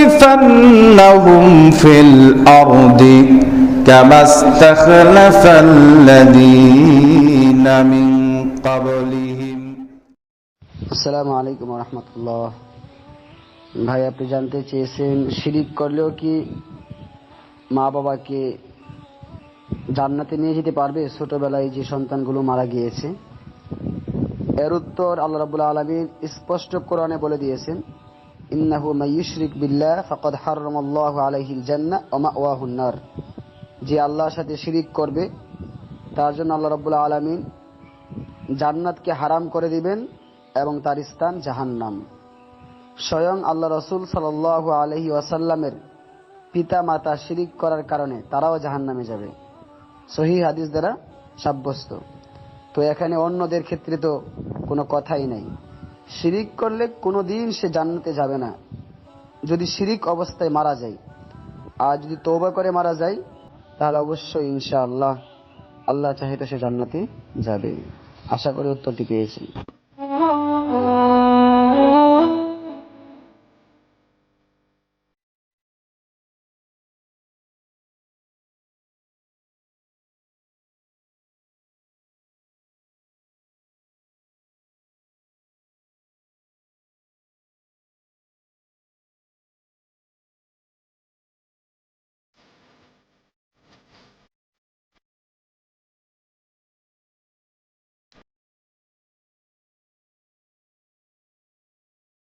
ليستخلفنهم في الأرض كما استخلف الذين من قبلهم আসসালামু আলাইকুম রহমতুল্লাহ ভাই আপনি জানতে চেয়েছেন শিরিক করলেও কি মা বাবাকে জান্নাতে নিয়ে যেতে পারবে ছোটবেলায় যে সন্তানগুলো মারা গিয়েছে এর উত্তর আল্লাহ রাবুল আলমিন স্পষ্ট কোরআনে বলে দিয়েছেন ইন্নাহু মাইয়ুশরিক বিল্লাহ ফাকাদ হারামাল্লাহু আলাইহিল জান্নাহ ওয়া মাওয়াহুন নার যে আল্লাহর সাথে শিরিক করবে, তার জন্য আল্লাহ রাব্বুল আলামিন জান্নাতকে হারাম করে দিবেন এবং তার স্থান জাহান্নাম। স্বয়ং আল্লাহ রসুল সাল আলহি ওয়াসাল্লামের পিতা মাতা শিরিক করার কারণে তারাও জাহান্নামে যাবে। সহি হাদিস দ্বারা সাব্যস্ত। তো এখানে অন্যদের ক্ষেত্রে তো কোনো কথাই নাই। শিরিক করলে কোনো দিন সে জান্নাতে যাবে না। যদি শিরিক অবস্থায় মারা যায়, আর যদি তৌবা করে মারা যায়, তাহলে অবশ্যই ইনশাআল্লাহ আল্লাহ চাহিদা সে জান্নাতে যাবে। আশা করি উত্তরটি পেয়েছেন।